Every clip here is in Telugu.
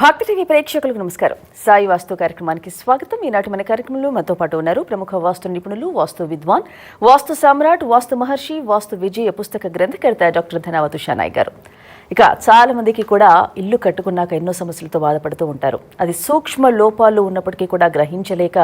భక్తి టీవీ ప్రేక్షకులకు నమస్కారం. సాయి వాస్తు కార్యక్రమానికి స్వాగతం. ఈనాటి మన కార్యక్రమంలో మనతో పాటు ఉన్నారు ప్రముఖ వాస్తు నిపుణులు వాస్తు విద్వాన్ వాస్తు సామ్రాట్ వాస్తు మహర్షి వాస్తు విజయ పుస్తక గ్రంథకర్త డాక్టర్ ధనావతు షానాయ్ గారు. ఇక చాలామందికి కూడా ఇల్లు కట్టుకున్నాక ఎన్నో సమస్యలతో బాధపడుతూ ఉంటారు. అది సూక్ష్మ లోపాలు ఉన్నప్పటికీ కూడా గ్రహించలేక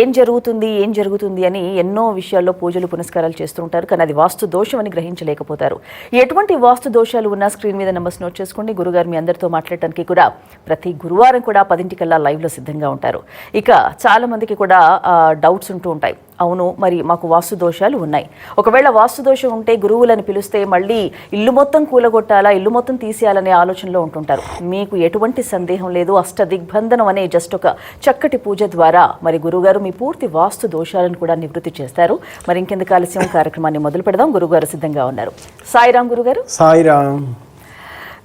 ఏం జరుగుతుంది ఏం జరుగుతుంది అని ఎన్నో విషయాల్లో పూజలు పునస్కారాలు చేస్తూ ఉంటారు. కానీ అది వాస్తు దోషం అని గ్రహించలేకపోతారు. ఎటువంటి వాస్తు దోషాలు ఉన్నా స్క్రీన్ మీద నెంబర్స్ నోట్ చేసుకోండి. గురుగారు మీ అందరితో మాట్లాడటానికి కూడా ప్రతి గురువారం కూడా పదింటికల్లా లైవ్లో సిద్ధంగా ఉంటారు. ఇక చాలామందికి కూడా డౌట్స్ ఉంటూ ఉంటాయి. అవును మరి మాకు వాస్తు దోషాలు ఉన్నాయి. ఒకవేళ వాస్తు దోషం ఉంటే గురువులను పిలిస్తే మళ్ళీ ఇల్లు మొత్తం కూలగొట్టాలా ఇల్లు మొత్తం తీసేయాలనే ఆలోచనలో ఉంటుంటారు. మీకు ఎటువంటి సందేహం లేదు. అష్ట దిగ్బంధనం అనే జస్ట్ ఒక చక్కటి పూజ ద్వారా మరి గురుగారు మీ పూర్తి వాస్తు దోషాలను కూడా నివృత్తి చేస్తారు. మరి ఇంకెందుకు ఆలస్యం? కార్యక్రమాన్ని మొదలు పెడదాం గురుగారు సిద్ధంగా ఉన్నారు. సాయిరాం గురుగారు. సాయిరాం.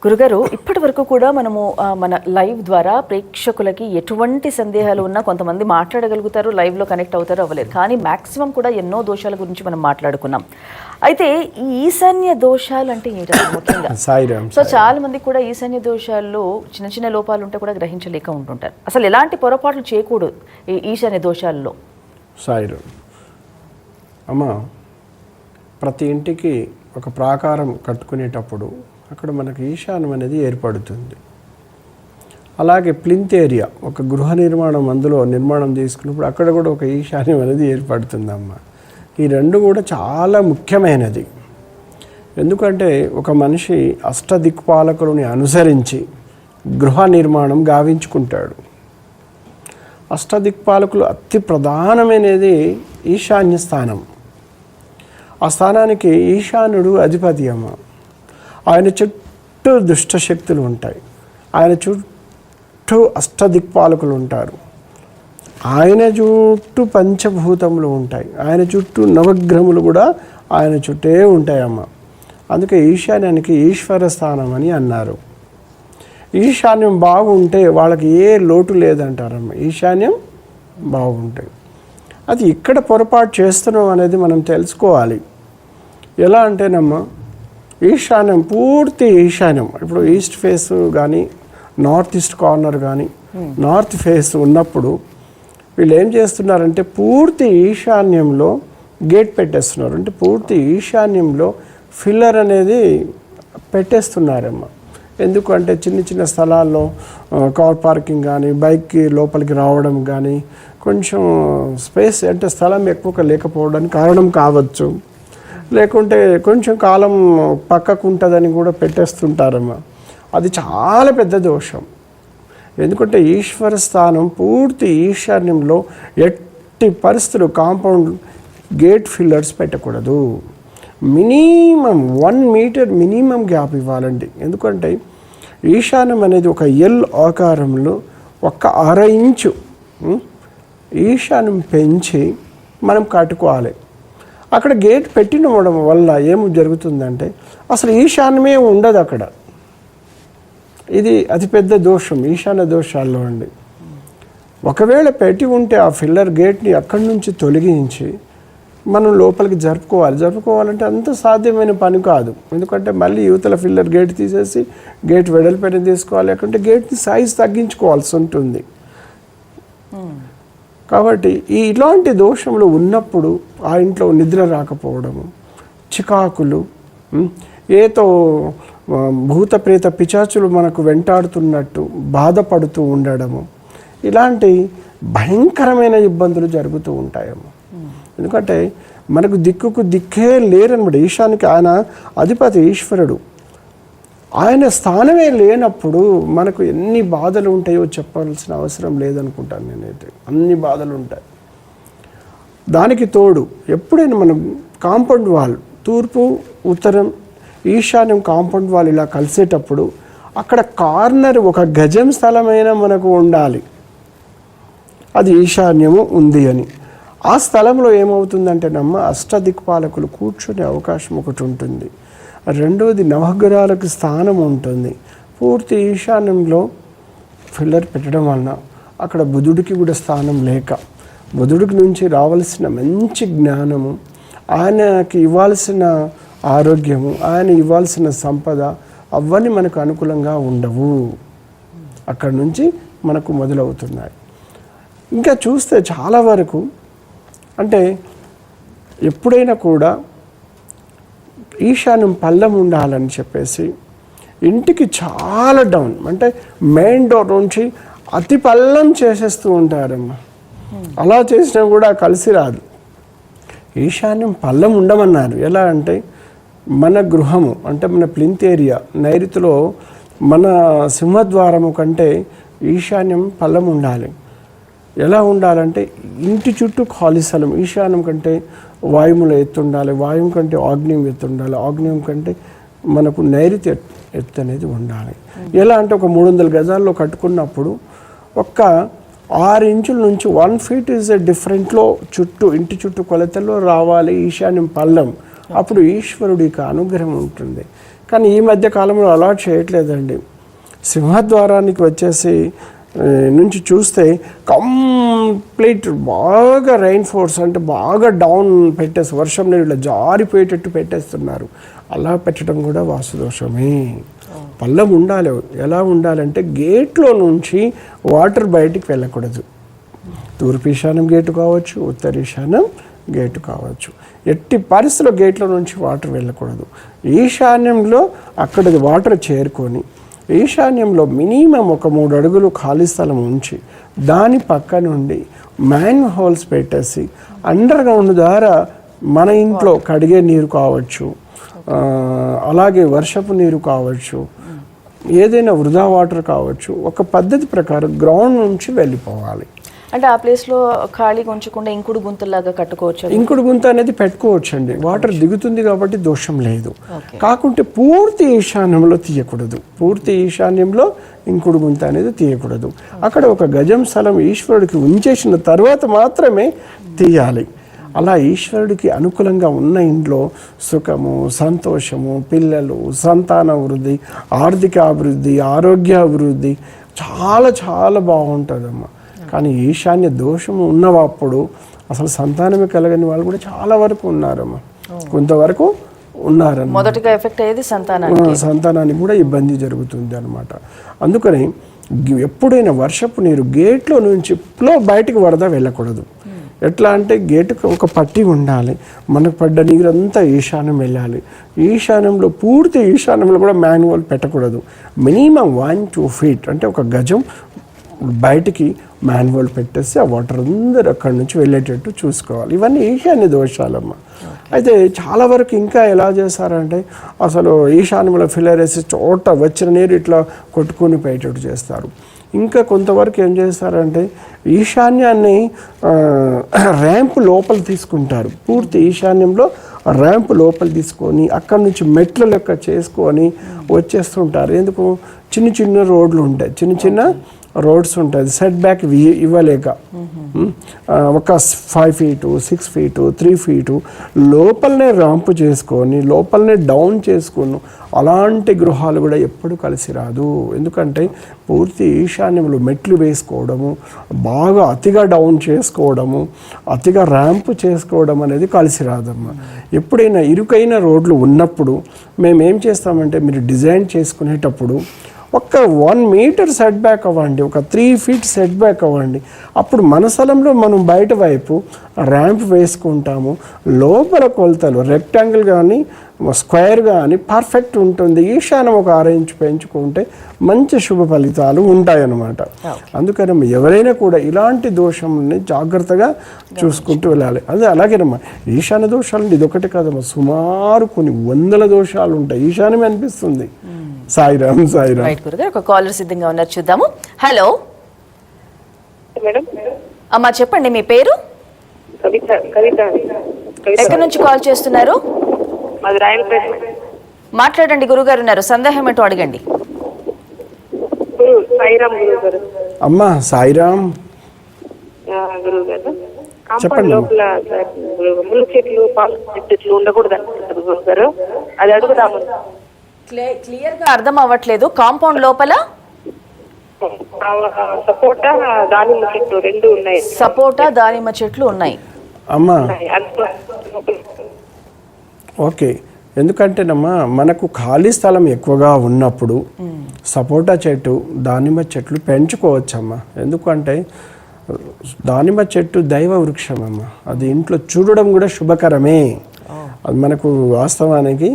గురుగారు ఇప్పటి వరకు కూడా మనము మన లైవ్ ద్వారా ప్రేక్షకులకి ఎటువంటి సందేహాలు ఉన్నా కొంతమంది మాట్లాడగలుగుతారు లైవ్లో కనెక్ట్ అవుతారు అవ్వలేరు కానీ మాక్సిమం కూడా ఎన్నో దోషాల గురించి మనం మాట్లాడుకున్నాం. అయితే ఈ ఈశాన్య దోషాలు అంటే ఏంటి ముఖ్యంగా సో చాలా మంది కూడా ఈశాన్య దోషాల్లో చిన్న చిన్న లోపాలు ఉంటే కూడా గ్రహించలేక ఉంటుంటారు. అసలు ఎలాంటి పొరపాట్లు చేయకూడదు ఈ ఈశాన్య దోషాల్లో? సాయిరామ్ అమ్మ ప్రతి ఇంటికి ఒక ప్రాకారం కట్టుకునేటప్పుడు అక్కడ మనకు ఈశాన్యం అనేది ఏర్పడుతుంది. అలాగే ప్లింత్ ఏరియా ఒక గృహ నిర్మాణం అందులో నిర్మాణం తీసుకున్నప్పుడు అక్కడ కూడా ఒక ఈశాన్యం అనేది ఏర్పడుతుందమ్మ. ఈ రెండు కూడా చాలా ముఖ్యమైనది. ఎందుకంటే ఒక మనిషి అష్టదిక్పాలకులని అనుసరించి గృహ నిర్మాణం గావించుకుంటాడు. అష్టదిక్పాలకులు అతి ప్రధానమైనది ఈశాన్య స్థానం. ఆ స్థానానికి ఈశాన్యుడు అధిపతి అమ్మ. ఆయన చుట్టూ దుష్ట శక్తులు ఉంటాయి. ఆయన చుట్టూ అష్టదిక్పాలకులు ఉంటారు. ఆయన చుట్టూ పంచభూతములు ఉంటాయి. ఆయన చుట్టూ నవగ్రహములు కూడా ఆయన చుట్టే ఉంటాయమ్మ. అందుకే ఈశాన్యానికి ఈశ్వర స్థానం అని అన్నారు. ఈశాన్యం బాగుంటే వాళ్ళకి ఏ లోటు లేదంటారమ్మ. ఈశాన్యం బాగుంటాయి అది ఇక్కడ పొరపాటు చేస్తున్నాం అనేది మనం తెలుసుకోవాలి. ఎలా అంటేనమ్మా ఈశాన్యం పూర్తి ఈశాన్యం. ఇప్పుడు ఈస్ట్ ఫేస్ కానీ నార్త్ ఈస్ట్ కార్నర్ కానీ నార్త్ ఫేస్ ఉన్నప్పుడు వీళ్ళు ఏం చేస్తున్నారంటే పూర్తి ఈశాన్యంలో గేట్ పెట్టేస్తున్నారు. అంటే పూర్తి ఈశాన్యంలో ఫిల్లర్ అనేది పెట్టేస్తున్నారమ్మ. ఎందుకంటే చిన్న చిన్న స్థలాల్లో కార్ పార్కింగ్ కానీ బైక్కి లోపలికి రావడం కానీ కొంచెం స్పేస్ అంటే స్థలం ఎక్కువగా లేకపోవడానికి కారణం కావచ్చు. లేకుంటే కొంచెం కాలం పక్కకు ఉంటుందని కూడా పెట్టేస్తుంటారమ్మా. అది చాలా పెద్ద దోషం. ఎందుకంటే ఈశ్వర స్థానం పూర్తి ఈశాన్యంలో ఎట్టి పరిస్థితులు కాంపౌండ్ గేట్ ఫిల్లర్స్ పెట్టకూడదు. Minimum one metre minimum gap ఇవ్వాలండి. ఎందుకంటే ఈశాన్యం అనేది ఒక ఎల్ ఆకారంలో ఒక అర ఇంచు ఈశాన్యం పెంచి మనం కట్టుకోవాలి అక్కడ గేట్ పెట్టినవడం వల్ల ఏమి జరుగుతుందంటే అసలు ఈశాన్యమే ఉండదు అక్కడ. ఇది అతిపెద్ద దోషం ఈశాన్య దోషాల్లో అండి. ఒకవేళ పెట్టి ఉంటే ఆ ఫిల్లర్ గేట్ని అక్కడి నుంచి తొలగించి మనం లోపలికి జరుపుకోవాలి. జరుపుకోవాలంటే అంత సాధ్యమైన పని కాదు. ఎందుకంటే మళ్ళీ యువతల ఫిల్లర్ గేట్ తీసేసి గేట్ వెడల్పైన తీసుకోవాలి. లేకుంటే గేట్ని సైజ్ తగ్గించుకోవాల్సి ఉంటుంది. కాబట్టి ఈ ఇలాంటి దోషములు ఉన్నప్పుడు ఆ ఇంట్లో నిద్ర రాకపోవడము చికాకులు ఏతో భూతప్రేత భూత ప్రేత పిచాచులు మనకు వెంటాడుతున్నట్టు బాధపడుతూ ఉండడము. ఇలాంటి భయంకరమైన ఇబ్బందులు జరుగుతూ ఉంటాయేమో. ఎందుకంటే మనకు దిక్కుకు దిక్కే లేరనమాట. ఈశానికి ఆయన అధిపతి ఈశ్వరుడు. ఆయన స్థానమే లేనప్పుడు మనకు ఎన్ని బాధలు ఉంటాయో చెప్పాల్సిన అవసరం లేదనుకుంటాను నేనైతే. అన్ని బాధలు ఉంటాయి. దానికి తోడు ఎప్పుడైనా మనం కాంపౌండ్ వాల్ తూర్పు ఉత్తరం ఈశాన్యం కాంపౌండ్ వాల్ ఇలా కలిసేటప్పుడు అక్కడ కార్నర్ ఒక గజం స్థలమైనా మనకు ఉండాలి. అది ఈశాన్యము ఉంది అని. ఆ స్థలంలో ఏమవుతుందంటే నమ్మ అష్టదిక్పాలకులు కూర్చునే అవకాశం ఒకటి ఉంటుంది. రెండవది నవగ్రహాలకు స్థానం ఉంటుంది. పూర్తి ఈశాన్యంలో ఫిల్లర్ పెట్టడం వలన అక్కడ బుధుడికి కూడా స్థానం లేక వధుడికి నుంచి రావాల్సిన మంచి జ్ఞానము ఆయనకి ఇవ్వాల్సిన ఆరోగ్యము ఆయన ఇవ్వాల్సిన సంపద అవన్నీ మనకు అనుకూలంగా ఉండవు. అక్కడి నుంచి మనకు మొదలవుతున్నాయి. ఇంకా చూస్తే చాలా వరకు అంటే ఎప్పుడైనా కూడా ఈశాన్యం పల్లం ఉండాలని చెప్పేసి ఇంటికి చాలా డౌన్. అంటే మెయిన్ డోర్ నుంచి అతి పల్లం చేసేస్తూ ఉంటారమ్మా. అలా చేసినా కూడా కలిసి రాదు. ఈశాన్యం పల్లం ఉండమన్నారు. ఎలా అంటే మన గృహము అంటే మన ప్లింత్ ఏరియా నైరుతిలో మన సింహద్వారము కంటే ఈశాన్యం పల్లం ఉండాలి. ఎలా ఉండాలంటే ఇంటి చుట్టూ ఖాళీ స్థలం. ఈశాన్యం కంటే వాయుముల ఎత్తు ఉండాలి. వాయువు కంటే ఆగ్నేయం ఎత్తు ఉండాలి. ఆగ్నేయం కంటే మనకు నైరుతి ఎత్తు అనేది ఉండాలి. ఎలా అంటే ఒక మూడు వందల గజాల్లో కట్టుకున్నప్పుడు ఒక్క ఆరు ఇంచుల నుంచి వన్ ఫీట్ ఇస్ డిఫరెంట్లో చుట్టూ ఇంటి చుట్టూ కొలతల్లో రావాలి ఈశాన్యం పల్లం. అప్పుడు ఈశ్వరుడికి అనుగ్రహం ఉంటుంది. కానీ ఈ మధ్య కాలంలో అలాట్ చేయట్లేదండి. సింహద్వారానికి వచ్చేసి నుంచి చూస్తే కంప్లీట్ బాగా రైన్ ఫోర్స్ అంటే బాగా డౌన్ పెట్టేసి వర్షం నీళ్ళు జారిపోయేటట్టు పెట్టేస్తున్నారు. అలా పెట్టడం కూడా వాసుదోషమే. పళ్ళం ఉండాలి. ఎలా ఉండాలంటే గేట్లో నుంచి వాటర్ బయటికి వెళ్ళకూడదు. తూర్పు ఈశానం గేటు కావచ్చు ఉత్తర ఈశానం గేటు కావచ్చు. ఎట్టి పరిస్థితుల్లో గేట్లో నుంచి వాటర్ వెళ్ళకూడదు. ఈశాన్యంలో అక్కడ వాటర్ చేరుకొని ఈశాన్యంలో మినిమం ఒక మూడు అడుగులు ఖాళీ స్థలం ఉంచి దాని పక్క నుండి మ్యాన్ హోల్స్ పెట్టేసి అండర్ గ్రౌండ్ ద్వారా మన ఇంట్లో కడిగే నీరు కావచ్చు అలాగే వర్షపు నీరు కావచ్చు ఏదైనా వృధా వాటర్ కావచ్చు ఒక పద్ధతి ప్రకారం గ్రౌండ్ నుంచి వెళ్ళిపోవాలి. అంటే ఆ ప్లేస్లో ఖాళీగా ఉంచకుండా ఇంకుడు గుంతలాగా కట్టుకోవచ్చు? ఇంకుడు గుంత అనేది పెట్టుకోవచ్చండి. వాటర్ దిగుతుంది కాబట్టి దోషం లేదు. కాకుంటే పూర్తి ఈశాన్యంలో తీయకూడదు. పూర్తి ఈశాన్యంలో ఇంకుడు గుంత అనేది తీయకూడదు. అక్కడ ఒక గజం స్థలం ఈశ్వరుడికి ఉంచేసిన తర్వాత మాత్రమే తీయాలి. అలా ఈశ్వరుడికి అనుకూలంగా ఉన్న ఇంట్లో సుఖము సంతోషము పిల్లలు సంతాన వృద్ధి ఆర్థిక అభివృద్ధి ఆరోగ్య అభివృద్ధి చాలా చాలా బాగుంటుందమ్మా. కానీ ఈశాన్య దోషము ఉన్నప్పుడు అసలు సంతానమే కలగని వాళ్ళు కూడా చాలా వరకు ఉన్నారమ్మా. కొంతవరకు ఉన్నారన్నమాట. మొదటగా ఎఫెక్ట్ అయ్యేది సంతానానికి. సంతానానికి కూడా ఇబ్బంది జరుగుతుంది అనమాట అందుకని ఎప్పుడైనా వర్షపు నీరు గేట్లో నుంచి ఫ్లో బయటికి వరద వెళ్ళకూడదు. ఎట్లా అంటే గేటుకు ఒక పట్టి ఉండాలి. మనకు పడ్డ నీరంతా ఈశాన్యం వెళ్ళాలి. ఈశాన్యంలో పూర్తి ఈశాన్యంలో కూడా మాన్యువల్ పెట్టకూడదు. మినిమం వన్ టూ ఫీట్ అంటే ఒక గజం బయటికి మాన్యువల్ పెట్టేసి ఆ వాటర్ అందరూ అక్కడి నుంచి వెళ్ళేటట్టు చూసుకోవాలి. ఇవన్నీ ఈశాన్య దోషాలమ్మ. అయితే చాలా వరకు ఇంకా ఎలా చేస్తారంటే అసలు ఈశాన్యంలో ఫిల్లర్ వేసి చోట వచ్చిన నీరు ఇట్లా కొట్టుకొని పోయేటట్టు చేస్తారు. ఇంకా కొంతవరకు ఏం చేస్తారంటే ఈశాన్యాన్ని ర్యాంప్ లోపల తీసుకుంటారు. పూర్తి ఈశాన్యంలో ర్యాంప్ లోపల తీసుకొని అక్కడి నుంచి మెట్ల లెక్క చేసుకొని వచ్చేస్తుంటారు. ఎందుకు? చిన్న చిన్న రోడ్లు ఉంటాయి. చిన్న చిన్న రోడ్స్ ఉంటుంది సెట్ బ్యాక్ ఇవ్వలేక. ఒక five feet six feet three feet లోపలనే ర్యాంప్ చేసుకొని లోపలనే డౌన్ చేసుకుని అలాంటి గృహాలు కూడా ఎప్పుడు కలిసి రాదు. ఎందుకంటే పూర్తి ఈశాన్యంలో మెట్లు వేసుకోవడము బాగా అతిగా డౌన్ చేసుకోవడము అతిగా ర్యాంప్ చేసుకోవడం అనేది కలిసి రాదమ్మా. ఎప్పుడైనా ఇరుకైన రోడ్లు ఉన్నప్పుడు మేము ఏం చేస్తామంటే మీరు డిజైన్ చేసుకునేటప్పుడు ఒక్క వన్ మీటర్ సెట్ బ్యాక్ అవ్వండి ఒక త్రీ ఫీట్ సెట్ బ్యాక్ అవ్వండి. అప్పుడు మన స్థలంలో మనం బయట వైపు ర్యాంప్ వేసుకుంటాము. లోపల కొలతలు రెక్టాంగిల్ కానీ స్క్వేర్ కానీ పర్ఫెక్ట్ ఉంటుంది. ఈశాన్యం ఒక ఆరు ఇంచు పెంచుకుంటే మంచి శుభ ఫలితాలు ఉంటాయన్నమాట. అందుకని ఎవరైనా కూడా ఇలాంటి దోషంని జాగ్రత్తగా చూసుకుంటూ వెళ్ళాలి. అదే అలాగేనమ్మా ఈశాన్య దోషాలు ఇదొకటి కాదమ్మా సుమారు కొన్ని వందల దోషాలు ఉంటాయి. ఈశాన్యం అనిపిస్తుంది. సాయిరామ్ సాయిరామ్ రైట్ గురుగారు ఒక కాలర్ సిద్ధంగా ఉన్నారు చూద్దాము. హలో. మేడం. అమ్మా చెప్పండి మీ పేరు? కవిత కవిత. ఎక్కడి నుంచి కాల్ చేస్తున్నారు? మాది రాయలపేట. మాట్లాడండి గురుగారు ఉన్నారు. సందేహం ఏంటో అడగండి. సాయిరామ్ గురువు గారు అమ్మా సాయిరామ్ ఆ, గురువు గారు కాంపౌండ్. లోపల ముళ్ళ చెట్లు పాల చెట్లు ఉండకూడదు అంటున్నారు గురువు గారు అది అడుగుదాము. క్లియర్గా అర్థం అవ్వట్లేదు కాంపౌండ్ లోపల? సపోటా దానిమ్మ చెట్లు రెండు ఉన్నాయి. సపోటా దానిమ్మ చెట్లు ఉన్నాయి. అమ్మా. ఓకే. ఎందుకంటేనమ్మా మనకు ఖాళీ స్థలం ఎక్కువగా ఉన్నప్పుడు సపోటా చెట్టు దానిమ్మ చెట్లు పెంచుకోవచ్చమ్మా. ఎందుకంటే దానిమ్మ చెట్టు దైవ వృక్షం అమ్మ అది ఇంట్లో చూడడం కూడా శుభకరమే. అది మనకు వాస్తవానికి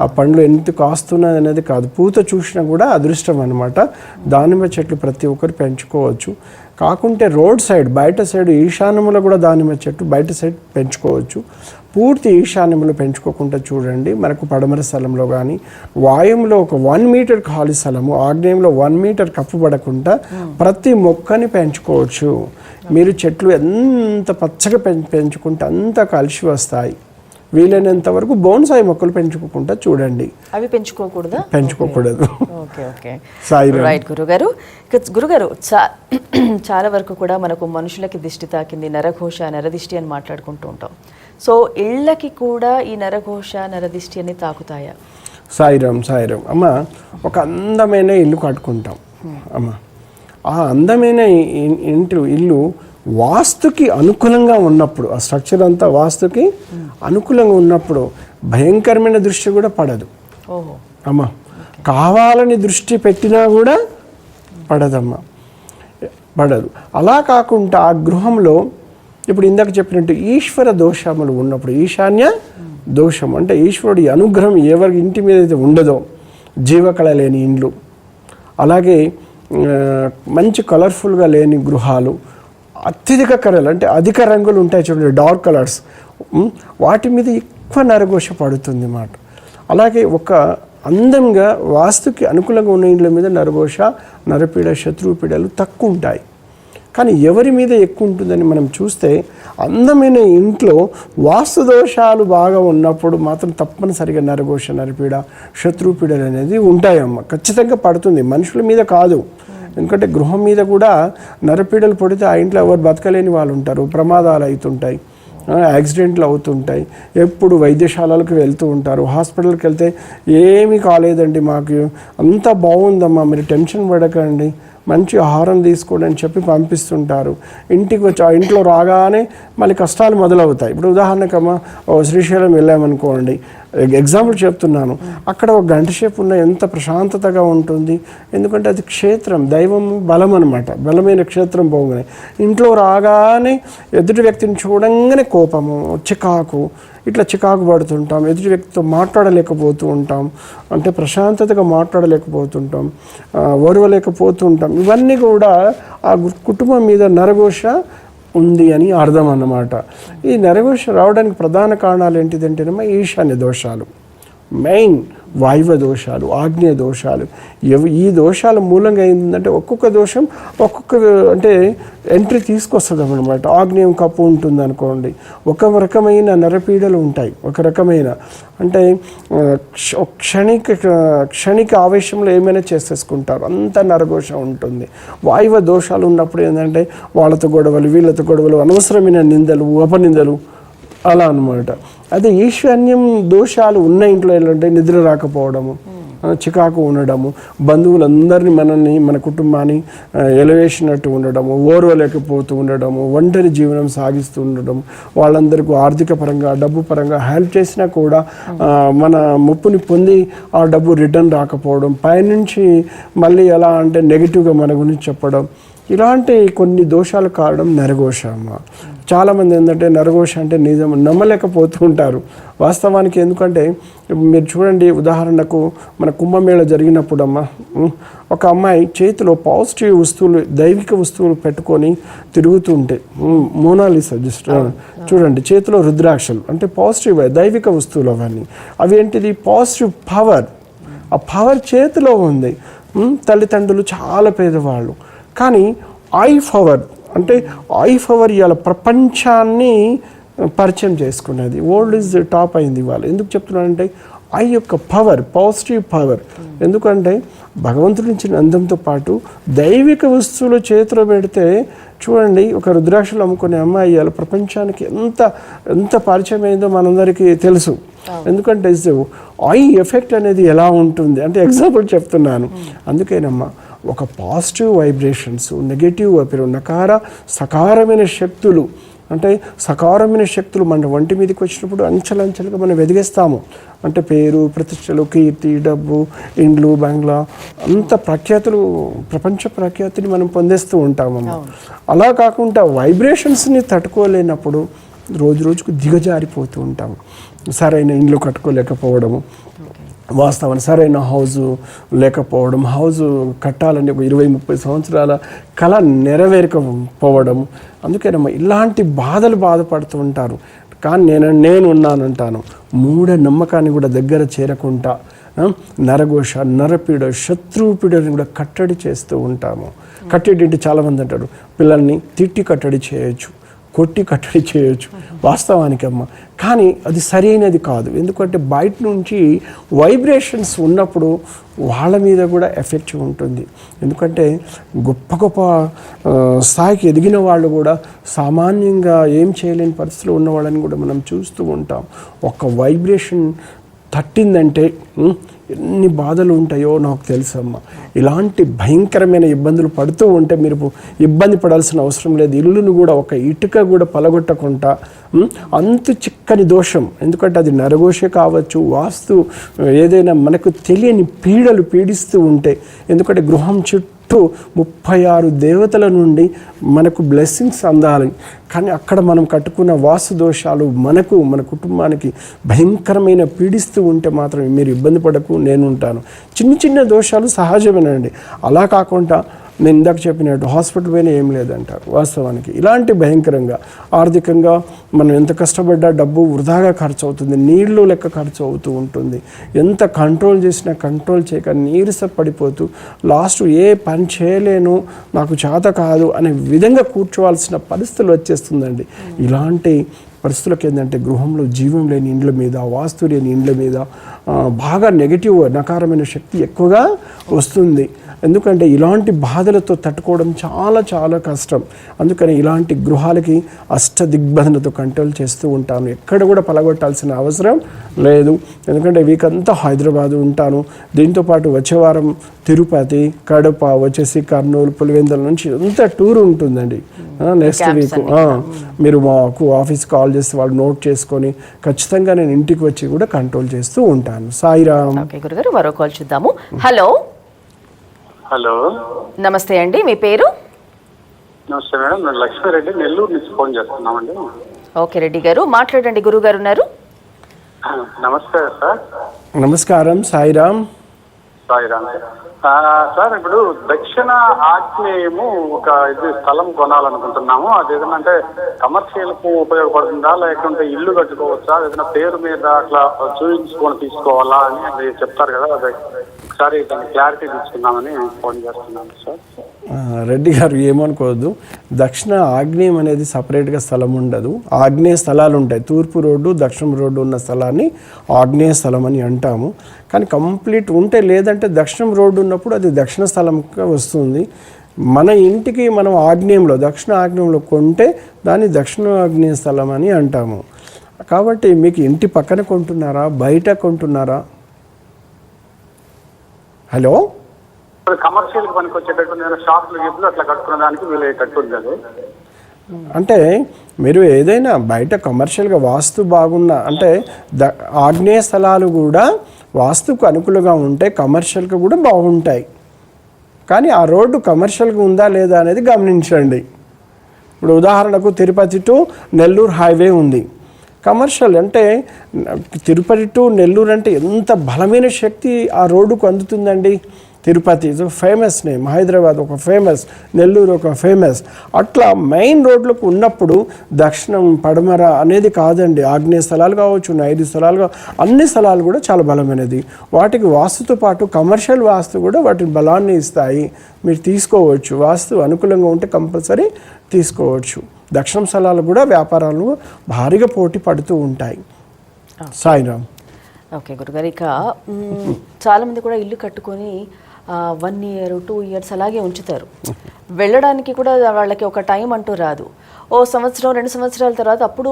ఆ పండ్లు ఎంత కాస్తున్నది అనేది కాదు. పూత చూసినా కూడా అదృష్టం అనమాట దానిమ్మ చెట్లు ప్రతి ఒక్కరు పెంచుకోవచ్చు. కాకుంటే రోడ్ సైడ్ బయట సైడ్ ఈశాన్యములో కూడా దానిమ్మ చెట్టు బయట సైడ్ పెంచుకోవచ్చు. పూర్తి ఈశాన్యములు పెంచుకోకుండా చూడండి. మనకు పడమర స్థలంలో కానీ వాయుంలో ఒక వన్ మీటర్ ఖాళీ స్థలము ఆగ్నేయంలో వన్ మీటర్ కప్పుపడకుండా ప్రతి మొక్కని పెంచుకోవచ్చు. మీరు చెట్లు ఎంత పచ్చగా పెం పెంచుకుంటే అంత కలిసి వస్తాయి. వీలైనంత వరకు బోన్సాయి మొక్కలు పెంచుకోకుండా చూడండి. అవి పెంచుకోకూడదా? పెంచుకోకూడదు. Okay okay. సాయిరామ్. రైట్ గురుగారు. ఇక గురుగారు చా చాలా వరకు కూడా మనకు మనుషులకి దిష్టి తాకింది నరఘోష నరదిష్టి అని మాట్లాడుకుంటూ ఉంటాం. సో ఇళ్ళకి కూడా ఈ నరఘోష నరదిష్టి అని తాకుతాయా? సాయిరామ్ సాయిరామ్. అమ్మ ఒక అందమైన ఇల్లు కట్టుకుంటాం. అమ్మ ఆ అందమైన ఇంటి ఇల్లు వాస్తుకి అనుకూలంగా ఉన్నప్పుడు ఆ స్ట్రక్చర్ అంతా వాస్తుకి అనుకూలంగా ఉన్నప్పుడు భయంకరమైన దృష్టి కూడా పడదు. అమ్మ కావాలని దృష్టి పెట్టినా కూడా పడదమ్మా. పడదు. అలా కాకుండా ఆ గృహంలో ఇప్పుడు ఇందాక చెప్పినట్టు ఈశ్వర దోషములు ఉన్నప్పుడు ఈశాన్య దోషం అంటే ఈశ్వరుడి అనుగ్రహం ఎవరి ఇంటి మీద అయితే ఉండదో జీవకళ లేని ఇండ్లు అలాగే మంచి కలర్ఫుల్గా లేని గృహాలు అత్యధిక కలర్లు అంటే అధిక రంగులు ఉంటాయి చూడండి డార్క్ కలర్స్ వాటి మీద ఎక్కువ నరఘోష పడుతుంది అన్నమాట అలాగే ఒక అందంగా వాస్తుకి అనుకూలంగా ఉన్న ఇండ్ల మీద నరఘోష నరపీడ శత్రుపీడలు తక్కువ ఉంటాయి. కానీ ఎవరి మీద ఎక్కువ ఉంటుందని మనం చూస్తే అందమైన ఇంట్లో వాస్తు దోషాలు బాగా ఉన్నప్పుడు మాత్రం తప్పనిసరిగా నరఘోష నరపీడ శత్రుపీడలు అనేది ఉంటాయమ్మ. ఖచ్చితంగా పడుతుంది. మనుషుల మీద కాదు. ఎందుకంటే గృహం మీద కూడా నరపీడలు పడితే ఆ ఇంట్లో ఎవరు బతకలేని వాళ్ళు ఉంటారు ప్రమాదాలు అవుతుంటాయి యాక్సిడెంట్లు అవుతుంటాయి. ఎప్పుడు వైద్యశాలలకు వెళ్తూ ఉంటారు హాస్పిటల్కి వెళ్తే ఏమీ కాలేదండి మాకు. అంతా బాగుందమ్మా మీరు టెన్షన్ పడకండి మంచి ఆహారం తీసుకోండి అని చెప్పి పంపిస్తుంటారు. ఇంటికి వచ్చి ఆ ఇంట్లో రాగానే మళ్ళీ కష్టాలు మొదలవుతాయి. ఇప్పుడు ఉదాహరణకమ్మా ఓ శ్రీశైలం వెళ్ళామనుకోండి ఎగ్జాంపుల్ చెప్తున్నాను. అక్కడ ఒక గంట సేపు ఉన్న ఎంత ప్రశాంతతగా ఉంటుంది. ఎందుకంటే అది క్షేత్రం దైవం బలం అనమాట బలమైన క్షేత్రం పోగానే. ఇంట్లో రాగానే ఎదుటి వ్యక్తిని చూడంగానే కోపము చికాకు ఇట్లా చికాకు పడుతుంటాం. ఎదుటి వ్యక్తితో మాట్లాడలేకపోతూ ఉంటాం. అంటే ప్రశాంతతగా మాట్లాడలేకపోతుంటాం. ఆ, ఓర్వలేకపోతుంటాం ఇవన్నీ కూడా ఆ కుటుంబం మీద నరఘోష ఉంది అని అర్థం అన్నమాట. ఈ నరఘోష రావడానికి ప్రధాన కారణాలు ఏంటిదంటేనమ్మా ఈశాన్య దోషాలు. మెయిన్ వాయువ దోషాలు ఆగ్నేయ దోషాలు. ఈ దోషాల మూలంగా ఏంటంటే ఒక్కొక్క దోషం ఒక్కొక్క అంటే ఎంట్రీ తీసుకొస్తుంది అనమాట ఆగ్నేయం కప్పు ఉంటుంది అనుకోండి ఒక రకమైన నరపీడలు ఉంటాయి. ఒక రకమైన. అంటే క్ష- క్షణిక క్షణిక ఆవేశంలో ఏమైనా చేసేసుకుంటారు. అంత నరఘోష ఉంటుంది. వాయువ దోషాలు ఉన్నప్పుడు ఏంటంటే వాళ్ళతో గొడవలు వీళ్ళతో గొడవలు అనవసరమైన నిందలు అపనిందలు అలా అనమాట అదే ఈశాన్యం దోషాలు ఉన్న ఇంట్లో ఏంటంటే నిద్ర రాకపోవడము చికాకు ఉండడము బంధువులందరినీ మనల్ని మన కుటుంబాన్ని ఎలవేసినట్టు ఉండడము ఓర్వలేకపోతూ ఉండడము ఒంటరి జీవనం సాగిస్తూ ఉండడం వాళ్ళందరికీ ఆర్థిక పరంగా డబ్బు పరంగా హెల్ప్ చేసినా కూడా మన ముప్పుని పొంది ఆ డబ్బు రిటర్న్ రాకపోవడం పైనుంచి మళ్ళీ ఎలా అంటే నెగిటివ్గా మన గురించి చెప్పడం ఇలాంటి కొన్ని దోషాలు కారణం నరఘోష అమ్మ. చాలామంది ఏంటంటే నరఘోష అంటే నిజం నమ్మలేకపోతూ ఉంటారు. వాస్తవానికి ఎందుకంటే మీరు చూడండి ఉదాహరణకు మన కుంభమేళ జరిగినప్పుడు అమ్మ ఒక అమ్మాయి చేతిలో పాజిటివ్ వస్తువులు దైవిక వస్తువులు పెట్టుకొని తిరుగుతూ ఉంటే మోనాలిసా జస్ట్ చూడండి చేతిలో రుద్రాక్షలు అంటే పాజిటివ్ దైవిక వస్తువులు అవన్నీ. అవి ఏంటిది? Positive power. ఆ పవర్ చేతిలో ఉంది. తల్లిదండ్రులు చాలా పేదవాళ్ళు. కానీ ఐ పవర్ అంటే ఐ పవర్ ఇవాళ ప్రపంచాన్ని పరిచయం చేసుకున్నది. వరల్డ్ ఇస్ టాప్ అయింది ఇవాళ. ఎందుకు చెప్తున్నానంటే ఐ యొక్క పవర్ పాజిటివ్ పవర్ ఎందుకంటే భగవంతుడి ఇచ్చిన అందంతో పాటు దైవిక వస్తువులు చేతిలో పెడితే చూడండి ఒక రుద్రాక్షలు అమ్ముకునే అమ్మాయి ఇవాళ ప్రపంచానికి ఎంత ఎంత పరిచయం అయిందో మనందరికీ తెలుసు. ఎందుకంటే ఐ ఎఫెక్ట్ అనేది ఎలా ఉంటుంది? అంటే ఎగ్జాంపుల్ చెప్తున్నాను. అందుకేనమ్మా ఒక పాజిటివ్ వైబ్రేషన్స్ నెగటివ్ అపిరు నకార సకారమైన శక్తులు అంటే సకారమైన శక్తులు మన ఒంటి మీదకి వచ్చినప్పుడు అంచెలంచెలుగా మనం వెదిగేస్తాము. అంటే పేరు ప్రతిష్టలు కీర్తి డబ్బు ఇండ్లు బంగ్లా అంత ప్రఖ్యాతులు ప్రపంచ ప్రఖ్యాతిని మనం పొందేస్తూ ఉంటాము అలా కాకుండా వైబ్రేషన్స్ని తట్టుకోలేనప్పుడు రోజు రోజుకు దిగజారిపోతూ ఉంటాము. సరైన ఇండ్లు కట్టుకోలేకపోవడము వాస్తవాన్ని. సరైన హౌస్ లేకపోవడం హౌస్ కట్టాలని ఒక ఇరవై ముప్పై సంవత్సరాల కళ నెరవేరకపోవడం అందుకేనమ్మా ఇలాంటి బాధలు బాధపడుతూ ఉంటారు. కానీ నేను నేను ఉన్నానంటాను మూఢ నమ్మకాన్ని కూడా దగ్గర చేరకుండా నరఘోష నరపీడ శత్రుపీడని కూడా కట్టడి చేస్తూ ఉంటాము. కట్టడి అంటే చాలామంది అంటారు పిల్లల్ని తిట్టి కట్టడి చేయొచ్చు. కొట్టి కట్టడి చేయొచ్చు. వాస్తవానికి అమ్మ కానీ అది సరైనది కాదు. ఎందుకంటే బయట నుంచి వైబ్రేషన్స్ ఉన్నప్పుడు వాళ్ళ మీద కూడా ఎఫెక్ట్ ఉంటుంది. ఎందుకంటే గొప్ప గొప్ప స్థాయికి ఎదిగిన వాళ్ళు కూడా సామాన్యంగా ఏం చేయలేని పరిస్థితిలో ఉన్న వాళ్ళని కూడా మనం చూస్తూ ఉంటాం. ఒక వైబ్రేషన్ తట్టిందంటే ఎన్ని బాధలు ఉంటాయో నాకు తెలుసమ్మా. ఇలాంటి భయంకరమైన ఇబ్బందులు పడుతూ ఉంటే మీరు ఇబ్బంది పడాల్సిన అవసరం లేదు. ఇల్లును కూడా ఒక ఇటుక కూడా పలగొట్టకుండా అంత చిక్కని దోషం. ఎందుకంటే అది నరఘోష కావచ్చు వాస్తు ఏదైనా మనకు తెలియని పీడలు పీడిస్తూ ఉంటే ఎందుకంటే గృహం చుట్టూ ముప్పై ఆరు దేవతల నుండి మనకు బ్లెస్సింగ్స్ అందాలి కానీ అక్కడ మనం కట్టుకున్న వాసు దోషాలు మనకు మన కుటుంబానికి భయంకరమైన పీడిస్తూ ఉంటే మాత్రం మీరు ఇబ్బంది పడకు నేను ఉంటాను. చిన్న చిన్న దోషాలు సహజమేనండి. అలా కాకుండా నేను ఇందాక చెప్పినట్టు హాస్పిటల్ పోయినా ఏం లేదంటారు వాస్తవానికి. ఇలాంటి భయంకరంగా ఆర్థికంగా మనం ఎంత కష్టపడ్డా డబ్బు వృధాగా ఖర్చు అవుతుంది నీళ్ళు లెక్క ఖర్చు అవుతూ ఉంటుంది. ఎంత కంట్రోల్ చేసినా కంట్రోల్ చేయక నీరస పడిపోతూ లాస్ట్ ఏ పని చేయలేను నాకు చేత కాదు అనే విధంగా కూర్చోవాల్సిన పరిస్థితులు వచ్చేస్తుందండి. ఇలాంటి పరిస్థితులకు ఏంటంటే గృహంలో జీవం లేని ఇండ్ల మీద వాస్తు లేని ఇండ్ల మీద బాగా నెగిటివ్ నకారమైన శక్తి ఎక్కువగా వస్తుంది. ఎందుకంటే ఇలాంటి బాధలతో తట్టుకోవడం చాలా చాలా కష్టం. అందుకని ఇలాంటి గృహాలకి అష్ట దిగ్బంధనతో కంట్రోల్ చేస్తూ ఉంటాను. ఎక్కడ కూడా పలగొట్టాల్సిన అవసరం లేదు. ఎందుకంటే వీక్ అంతా హైదరాబాద్ ఉంటాను. దీంతోపాటు వచ్చే వారం తిరుపతి కడప వచ్చేసి కర్నూలు పులివెందుల నుంచి అంత టూర్ ఉంటుందండి. నెక్స్ట్ వీక్ మీరు మాకు ఆఫీస్ కాల్ చేస్తే వాళ్ళు నోట్ చేసుకొని ఖచ్చితంగా నేను ఇంటికి వచ్చి కూడా కంట్రోల్ చేస్తూ ఉంటాను. సాయిరామ్. గురుగారు మరో కాల్ చూద్దాము. హలో. హలో. నమస్తే అండి మీ పేరు? నమస్తే మేడం నేను లక్ష్మీరెడ్డి నెల్లూరు నుంచి ఫోన్ చేస్తున్నామండి. ఓకే రెడ్డి గారు మాట్లాడండి గురువు గారు ఉన్నారు నమస్తే సార్. నమస్కారం సాయిరామ్. సాయిరామ్. సార్ ఇప్పుడు దక్షిణ ఆగ్నేయము ఒక ఇది స్థలం కొనాలనుకుంటున్నాము. అది ఏదైనా అంటే కమర్షియల్కు ఉపయోగపడుతుందా? లేకుంటే ఇల్లు కట్టుకోవచ్చా? ఏదైనా పేరు మీద అట్లా చూపించుకొని తీసుకోవాలా అని అది చెప్తారు కదా అది. ఒకసారి క్లారిటీ తీసుకుందామని ఫోన్ చేస్తున్నాను సార్ రెడ్డి గారు ఏమనుకోవద్దు. దక్షిణ ఆగ్నేయం అనేది సపరేట్గా స్థలం ఉండదు. ఆగ్నేయ స్థలాలు ఉంటాయి. తూర్పు రోడ్డు దక్షిణ రోడ్డు ఉన్న స్థలాన్ని ఆగ్నేయ స్థలం అని అంటాము. కానీ కంప్లీట్ ఉంటే లేదంటే దక్షిణం రోడ్డు ఉన్నప్పుడు అది దక్షిణ స్థలంగా వస్తుంది. మన ఇంటికి మనం ఆగ్నేయంలో దక్షిణ ఆగ్నేయంలో కొంటే దాన్ని దక్షిణ ఆగ్నేయ స్థలం అని అంటాము. కాబట్టి మీకు ఇంటి పక్కన కొంటున్నారా? బయట కొంటున్నారా? హలో? కమర్షియల్ పనికి వచ్చేటట్టు నేను షాపులు అట్లా కట్టుకునే దానికి వీలయ్యేటట్టు ఉంది అంటే మీరు ఏదైనా బయట కమర్షియల్గా వాస్తు బాగున్న అంటే ద ఆగ్నేయ స్థలాలు కూడా వాస్తుకు అనుకూలంగా ఉంటే కమర్షియల్గా కూడా బాగుంటాయి. కానీ ఆ రోడ్డు కమర్షియల్గా ఉందా లేదా అనేది గమనించండి. ఇప్పుడు ఉదాహరణకు తిరుపతి టు నెల్లూరు హైవే ఉంది. కమర్షియల్ అంటే తిరుపతి టు నెల్లూరు అంటే ఎంత బలమైన శక్తి ఆ రోడ్డుకు అందుతుందండి. తిరుపతి ఇది ఒక ఫేమస్ నేమ్ హైదరాబాద్ ఒక ఫేమస్ నెల్లూరు ఒక ఫేమస్ అట్లా మెయిన్ రోడ్లకు ఉన్నప్పుడు దక్షిణం పడమర అనేది కాదండి. ఆగ్నేయ స్థలాలు కావచ్చు నైరు స్థలాలు అన్ని స్థలాలు కూడా చాలా బలమైనది. వాటికి వాస్తుతో పాటు కమర్షియల్ వాస్తు కూడా వాటిని బలాన్ని ఇస్తాయి. మీరు తీసుకోవచ్చు. వాస్తు అనుకూలంగా ఉంటే కంపల్సరీ తీసుకోవచ్చు. దక్షిణ స్థలాలు కూడా వ్యాపారాలు భారీగా పోటీ పడుతూ ఉంటాయి. సాయిరామ్. ఓకే గురుగారు ఇక మ్, చాలా మంది కూడా ఇల్లు కట్టుకొని వన్ ఇయర్ టూ ఇయర్స్ అలాగే ఉంచుతారు. వెళ్ళడానికి కూడా వాళ్ళకి ఒక టైం అంటూ రాదు. ఓ సంవత్సరం రెండు సంవత్సరాల తర్వాత అప్పుడు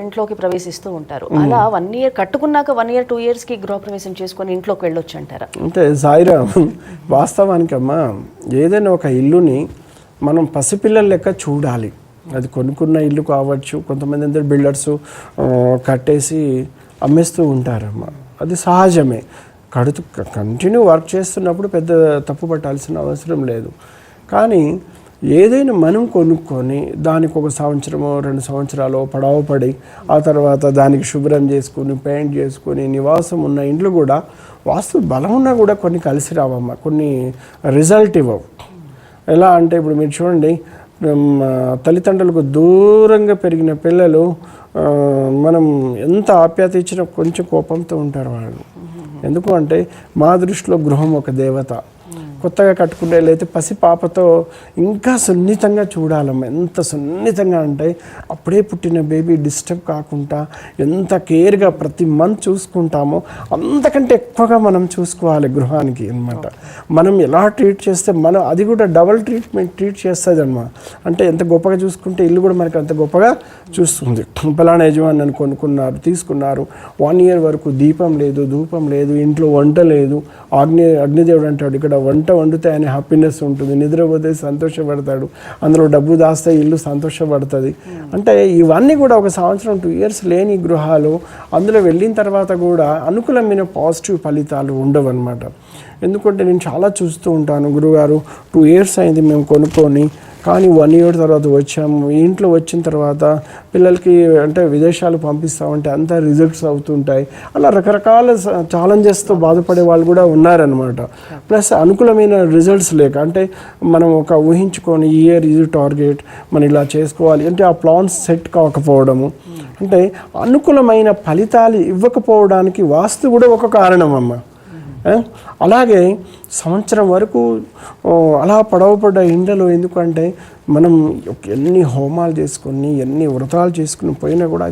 ఇంట్లోకి ప్రవేశిస్తూ ఉంటారు. అలా వన్ ఇయర్ కట్టుకున్నాక వన్ ఇయర్ టూ ఇయర్స్కి గృహప్రవేశం చేసుకొని ఇంట్లోకి వెళ్ళొచ్చు అంటారా? అంటే సాయిరామ్ వాస్తవానికమ్మా ఏదైనా ఒక ఇల్లుని మనం పసిపిల్లల లెక్క చూడాలి. అది కొనుక్కున్న ఇల్లు కావచ్చు కొంతమంది అందరు బిల్డర్స్ కట్టేసి అమ్మేస్తూ ఉంటారమ్మ. అది సహజమే. కడుతూ కంటిన్యూ వర్క్ చేస్తున్నప్పుడు పెద్ద తప్పు పట్టాల్సిన అవసరం లేదు. కానీ ఏదైనా మనం కొనుక్కొని దానికి ఒక సంవత్సరమో రెండు సంవత్సరాలు పడవ పడి ఆ తర్వాత దానికి శుభ్రం చేసుకుని పెయింట్ చేసుకుని నివాసం ఉన్న ఇండ్లు కూడా వాస్తు బలం ఉన్నా కూడా కొన్ని కలిసి రావమ్మ. కొన్ని రిజల్ట్ ఇవ్వవు. ఎలా అంటే ఇప్పుడు మీరు చూడండి తల్లిదండ్రులకు దూరంగా పెరిగిన పిల్లలు మనం ఎంత ఆప్యాత ఇచ్చినా కొంచెం కోపంతో ఉంటారు వాళ్ళు. ఎందుకు అంటే మా దృష్టిలో గృహం ఒక దేవత. కొత్తగా కట్టుకునే పసి పాపతో ఇంకా సున్నితంగా చూడాలమ్మ. ఎంత సున్నితంగా అంటే అప్పుడే పుట్టిన బేబీ డిస్టర్బ్ కాకుండా ఎంత కేర్గా ప్రతి మంత్ చూసుకుంటామో అంతకంటే ఎక్కువగా మనం చూసుకోవాలి గృహానికి అన్నమాట. మనం ఎలా ట్రీట్ చేస్తే మనం అది కూడా డబల్ ట్రీట్మెంట్ ట్రీట్ చేస్తుంది అనమాట అంటే ఎంత గొప్పగా చూసుకుంటే ఇల్లు కూడా మనకి అంత గొప్పగా చూస్తుంది. పలానా యజమాని నన్ను కొనుక్కున్నారు తీసుకున్నారు. వన్ ఇయర్ వరకు దీపం లేదు ధూపం లేదు ఇంట్లో వంట లేదు. అగ్ని అగ్నిదేవుడు అంటాడు ఇక్కడ వంట వండితే హ్యాపీనెస్ ఉంటుంది. నిద్రపోతే సంతోషపడతాడు. అందులో డబ్బు దాస్తే ఇల్లు సంతోషపడుతుంది. అంటే ఇవన్నీ కూడా ఒక సంవత్సరం టూ ఇయర్స్ లేని గృహాలు అందులో వెళ్ళిన తర్వాత కూడా అనుకూలమైన పాజిటివ్ ఫలితాలు ఉండవు అనమాట ఎందుకంటే నేను చాలా చూస్తూ ఉంటాను. గురుగారు టూ ఇయర్స్ అయింది మేము కొనుక్కొని కానీ వన్ ఇయర్ తర్వాత వచ్చాము. ఇంట్లో వచ్చిన తర్వాత పిల్లలకి అంటే విదేశాలు పంపిస్తామంటే అంతా రిజల్ట్స్ అవుతుంటాయి. అలా రకరకాల ఛాలెంజెస్తో బాధపడే వాళ్ళు కూడా ఉన్నారనమాట ప్లస్ అనుకూలమైన రిజల్ట్స్ లేక అంటే మనం ఒక ఊహించుకొని ఇయర్ ఇది టార్గెట్ మనం ఇలా చేసుకోవాలి. అంటే ఆ ప్లాన్స్ సెట్ కాకపోవడము. అంటే అనుకూలమైన ఫలితాలు ఇవ్వకపోవడానికి వాస్తు కూడా ఒక కారణం అమ్మ. అలాగే సంవత్సరం వరకు అలా పడవపడ్డ ఇండ్లలో ఎందుకంటే మనం ఎన్ని హోమాలు చేసుకొని ఎన్ని వ్రతాలు చేసుకుని పోయినా కూడా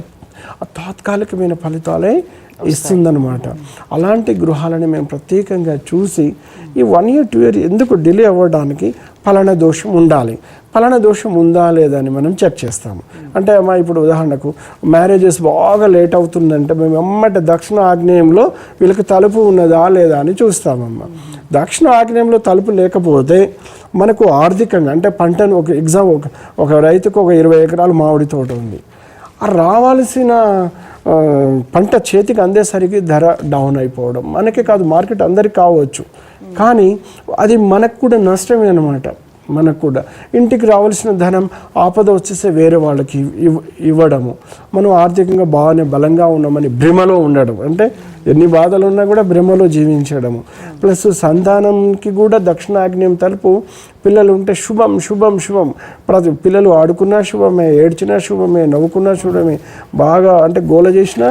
తాత్కాలికమైన ఫలితాలే ఇస్తుందన్నమాట. అలాంటి గృహాలని మేము ప్రత్యేకంగా చూసి ఈ వన్ ఇయర్ టూ ఇయర్ ఎందుకు డిలే అవ్వడానికి ఫలానా దోషం ఉండాలి. ఫలానా దోషం ఉందా లేదా అని మనం చెక్ చేస్తాము. అంటే అమ్మా ఇప్పుడు ఉదాహరణకు మ్యారేజెస్ బాగా లేట్ అవుతుందంటే మేము ఎమ్మట దక్షిణ ఆగ్నేయంలో వీళ్ళకి తలుపు ఉన్నదా లేదా అని చూస్తామమ్మ. దక్షిణ ఆగ్నేయంలో తలుపు లేకపోతే మనకు ఆర్థికంగా అంటే పంటను ఒక ఎగ్జామ్ ఒక ఒక రైతుకు ఒక ఇరవై ఎకరాలు మామిడి తోట ఉంది. రావాల్సిన పంట చేతికి అందేసరికి ధర డౌన్ అయిపోవడం. మనకే కాదు మార్కెట్ అందరికి కావచ్చు. కానీ అది మనకు కూడా నష్టమే అనమాట మనకు కూడా. ఇంటికి రావాల్సిన ధనం ఆపద వచ్చేస్తే వేరే వాళ్ళకి ఇవ్ ఇవ్వడము. మనం ఆర్థికంగా బాగానే బలంగా ఉన్నామని భ్రమలో ఉండడం. అంటే ఎన్ని బాధలు ఉన్నా కూడా బ్రహ్మలో జీవించడము. ప్లస్ సంతానంకి కూడా దక్షిణాగ్నేయం తలుపు పిల్లలు ఉంటే శుభం శుభం శుభం. ప్రతి పిల్లలు ఆడుకున్నా శుభమే ఏడ్చినా శుభమే నవ్వుకున్నా శుభమే బాగా అంటే గోల చేసినా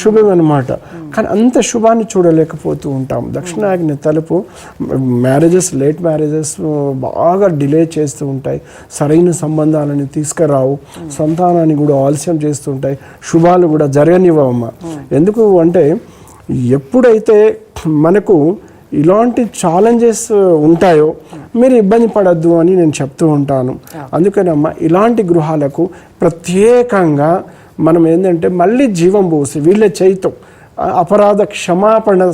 శుభం అనమాట కానీ అంత శుభాన్ని చూడలేకపోతూ ఉంటాం. దక్షిణాగ్ని తలుపు మ్యారేజెస్ లేట్ మ్యారేజెస్ బాగా డిలే చేస్తూ ఉంటాయి. సరైన సంబంధాలని తీసుకురావు సంతానాన్ని కూడా ఆలస్యం చేస్తుంటాయి శుభాలు కూడా జరగనివ్వమ్మా ఎందుకు అంటే ఎప్పుడైతే మనకు ఇలాంటి ఛాలెంజెస్ ఉంటాయో మీరు ఇబ్బంది పడద్దు అని నేను చెప్తూ ఉంటాను. అందుకనమ్మా ఇలాంటి గృహాలకు ప్రత్యేకంగా మనం ఏంటంటే మళ్ళీ జీవం పోసి వీళ్ళ చేయితో అపరాధ క్షమాపణ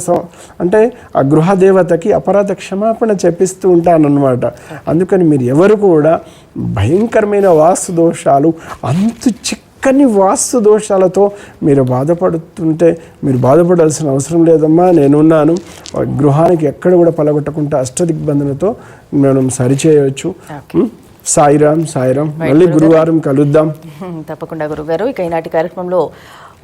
అంటే ఆ గృహదేవతకి అపరాధ క్షమాపణ చెప్పిస్తూ ఉంటానన్నమాట. అందుకని మీరు ఎవరు కూడా భయంకరమైన వాస్తు దోషాలు అంతు చిక్కని వాస్తు దోషాలతో మీరు బాధపడుతుంటే మీరు బాధపడాల్సిన అవసరం లేదమ్మా నేనున్నాను. గృహానికి ఎక్కడ కూడా పలగొట్టకుండా అష్టదిగ్బంధనతో మనం సరిచేయవచ్చు? సాయిరామ్ సాయిరామ్ మళ్ళీ గురువారం కలుద్దాం. తప్పకుండా గురుగారు. ఇక ఈనాటి కార్యక్రమంలో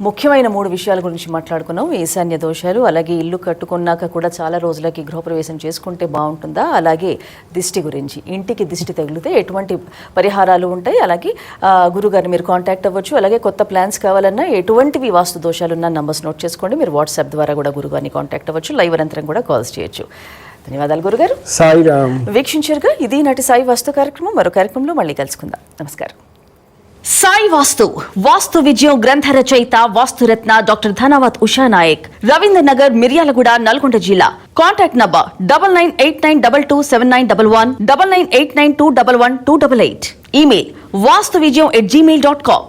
ముఖ్యమైన మూడు విషయాల గురించి మాట్లాడుకున్నాం. ఈశాన్య దోషాలు అలాగే ఇల్లు కట్టుకున్నాక కూడా చాలా రోజులకి గృహప్రవేశం చేసుకుంటే బాగుంటుందా? అలాగే దిష్టి గురించి. ఇంటికి దిష్టి తగిలితే ఎటువంటి పరిహారాలు ఉంటాయి? అలాగే గురుగారిని మీరు కాంటాక్ట్ అవ్వచ్చు. అలాగే కొత్త ప్లాన్స్ కావాలన్నా ఎటువంటివి వాస్తు దోషాలున్న నంబర్స్ నోట్ చేసుకోండి. మీరు వాట్సాప్ ద్వారా కూడా గురుగారిని కాంటాక్ట్ అవ్వచ్చు. లైవ్ అనంతరం కూడా కాల్స్ చేయొచ్చు. ధన్యవాదాలు గురుగారు. సాయిరామ్. వీక్షించారుగా. ఇది నాటి సాయి వాస్తు కార్యక్రమం. మరో కార్యక్రమంలో మళ్ళీ కలుసుకుందాం. నమస్కారం. సాయి వాస్తు వాస్తు విజయం గ్రంథ రచయిత వాస్తురత్న డాక్టర్ ధనవత్ ఉషా నాయక్ రవీంద్ర నగర్ మిర్యాలగూడ నల్గొండ జిల్లా. Contact number double nine eight nine double two seven nine double one double nine eight nine two double one two double eight email Vastu Vijayam at gmail dot com